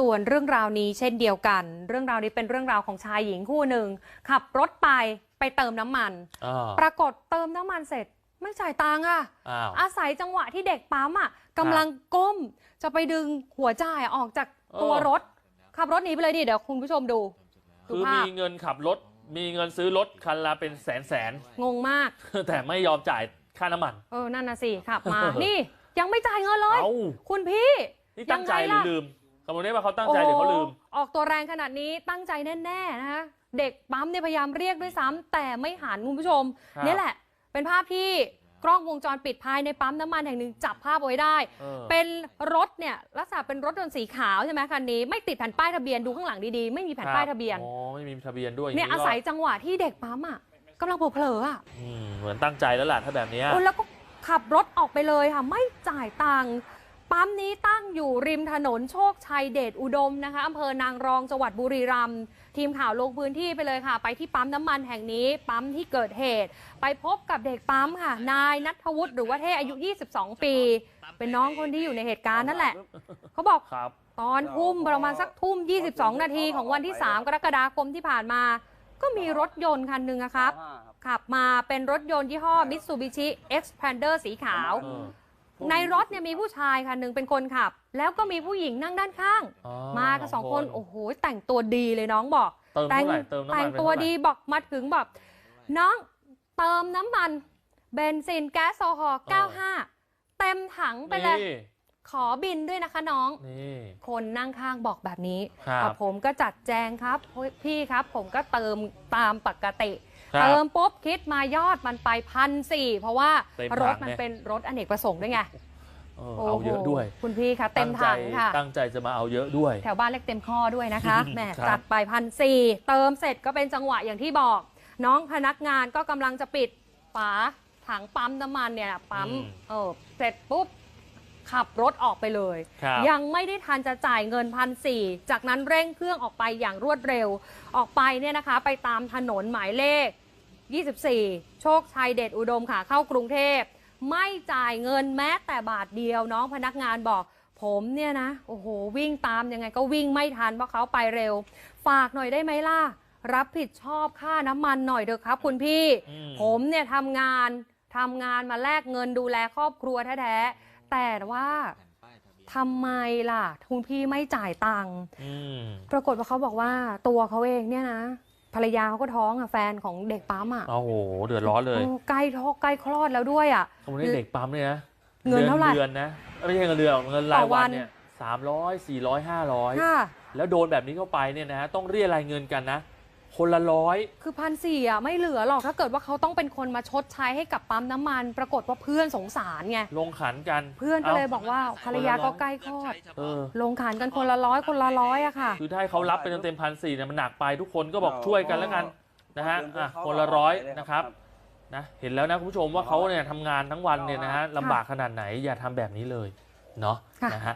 ส่วนเรื่องราวนี้เช่นเดียวกัน เรื่องราวนี้เป็นเรื่องราวของชายหญิงคู่หนึ่งขับรถไปไปเติมน้ำมันอ่าปรากฏเติมน้ำมันเสร็จไม่จ่ายตังค์อะอ้าวอาศัยจังหวะที่เด็กปั๊มอะกำลังก้มจะไปดึงหัวจ่ายออกจากตัวเออรถ ขับรถหนีไปเลยดิเดี๋ยวคุณผู้ชมดูดูคือภาพมีเงินขับรถ มีเงินซื้อรถคันละเป็นแสนแสนงงมากๆแต่ไม่ยอมจ่ายค่าน้ำมัน เออ นั่นน่ะสิขับมาเออนี่ยังไม่จ่ายเงินเลยเอ้าคุณพี่ นี่ตั้งใจยังหไงรือล่ะลืมคำนวณได้ว่าเขาตั้งใจหรือเขาลืมโอ้ออกตัวแรงขนาดนี้ตั้งใจแน่ๆนะคะเด็กปั๊มเนี่ยพยายามเรียกด้วยซ้ำแต่ไม่หันคุณผู้ชมครับ นี่แหละ เป็นภาพที่กล้องวงจรปิดภายในปั๊มน้ำมันแห่งหนึ่งจับภาพเอาไว้ได้เออ เป็นรถเนี่ยลักษณะเป็นรถยนต์สีขาวใช่ไหมคันนี้ไม่ติดแผ่นป้ายทะเบียนดูข้างหลังดีๆ ไม่มีแผ่นป้ายทะเบียน อ๋อไม่มีทะเบียนด้วยเนี่ยงอาก็ศัยจังหวะที่เด็กปั๊มอะกำลังเผลอๆอะอืมเหมือนตั้งใจแล้วล่ะถ้าแบบเนี้ย โอ้แล้วก็ขับรถออกไปเลยค่ะ ไม่จ่ายตังค์ ปั๊มนี้ตั้งอยู่ริมถนนโชคชัยเดชอุดมนะคะอำเภอนางรองจังหวัดบุรีรัมย์ทีมข่าวลงพื้นที่ไปเลยค่ะ ไปที่ปั๊มน้ำมันแห่งนี้ ปั๊มที่เกิดเหตุ ไปพบกับเด็กปั๊มค่ะ นายนัทวุฒิหรือว่าเท่อายุ 22 ปี เป็นน้องคนที่อยู่ในเหตุการณ์นั่นแหละเขาบอกครับตอนทุ่มประมาณสักทุ่ม 22 นาทีของวันที่ 3 กรกฎาคมที่ผ่านมา ก็มีรถยนต์คันหนึ่งอะครับขับมาเป็นรถยนต์ยี่ห้อ Mitsubishi Xpander สีขาวเออ ในรถเนี่ยมีผู้ชายคันหนึ่งเป็นคนขับ แล้วก็มีผู้หญิงนั่งด้านข้าง อ๋อมากันสองคนโอ้โหแต่งตัวดีเลยน้องบอก เติมแต่งเท่าไหร่เติมน้ำมันแต่งไปตัวเท่าไหร่ ดีบอกมาถึงแบบน้องเติมน้ำมันเบนซินแก๊สโซฮอล์95 เต็มถังไปเลย นี่ขอบินด้วยนะคะน้อง นี่คนนั่งข้างบอกแบบนี้ครับ อะผมก็จัดแจงครับเฮ้ยพี่ครับ ผมก็เติมตามปกติ ครับเติมปุ๊บคิดมายอดมันไปพันสี่เพราะว่าเต็มรถัถงมันเนี่ย เป็นรถอเนกประสงค์ด้วยไงเออเอาเยอะด้วย โโหคุณพี่คะเต็มถังตั้ใจค่ะ ตั้งใจจะมาเอาเยอะด้วย แถวบ้านเล็กเต็มข้อด้วยนะคะแหมครับ จัดไปพันสี่เติมเสร็จก็เป็นจังหวะอย่างที่บอก น้องพนักงานก็กำลังจะปิดฝาถังปั๊มน้ำมันเนี่ยนะปั๊มเออเสร็จปุ๊บ ขับรถออกไปเลย ครับ ยังไม่ได้ทันจะจ่ายเงินพันสี่จากนั้นเร่งเครื่องออกไปอย่างรวดเร็ว ออกไปเนี่ยนะคะ ไปตามถนนหมายเลข 24 โชคชัยเดชอุดมค่ะเข้ากรุงเทพ ไม่จ่ายเงินแม้แต่บาทเดียวน้องพนักงานบอก ผมเนี่ยนะ โอ้โห วิ่งตามยังไงก็วิ่งไม่ทันเพราะเขาไปเร็ว ฝากหน่อยได้ไหมล่ะ รับผิดชอบค่าน้ำมันหน่อยเถอะครับคุณพี่ อืม ผมเนี่ยทำงานทำงานมาแลกเงินดูแลครอบครัวแท้ๆ แต่ว่าทำไมล่ะคุณพี่ไม่จ่ายตังค์อืมปรากฏว่าเขาบอกว่าตัวเขาเองเนี่ยนะภรรยาเขาก็ท้องอะแฟนของเด็กปั๊มอะโอ้โหเดือดร้อนเลยโอ้ใกล้ท้องใกล้คลอดแล้วด้วยอะคำนวณได้เด็กปั๊มเนี่ยนะเงินเท่าไหร่เดือนนะไม่ใช่เงินเดือนหรอกเงินรายต่อวัวันน เนี่ยสามร้อยสี่ร้อยห้าร้อย ค่ะ แล้วโดนแบบนี้เข้าไปเนี่ยนะฮะต้องเรียรายเงินกันนะ คนละร้อย คือพันสี่อะไม่เหลือหรอกถ้าเกิดว่าเขาต้องเป็นคนมาชดใช้ให้กับปั๊มน้ำมัน ปรากฏว่าเพื่อนสงสารไง ลงขันกันเพื่อนก็เลยบอกว่าภรรยาก็ใกล้คลอด เออ ลงขันกันคนละร้อยคนละร้อยอะค่ะ คือถ้าให้เขารับไปเต็มพันสี่เนี่ยมันหนักไปทุกคนก็บอกช่วยกันแล้วกันนะฮะอะคนละร้อยนะครับนะเห็นแล้วนะคุณผู้ชมว่าเขาเนี่ยทำงานทั้งวันเนี่ยนะฮะลำบากขนาดไหนอย่าทำแบบนี้เลยเนาะค่ะ นะฮะ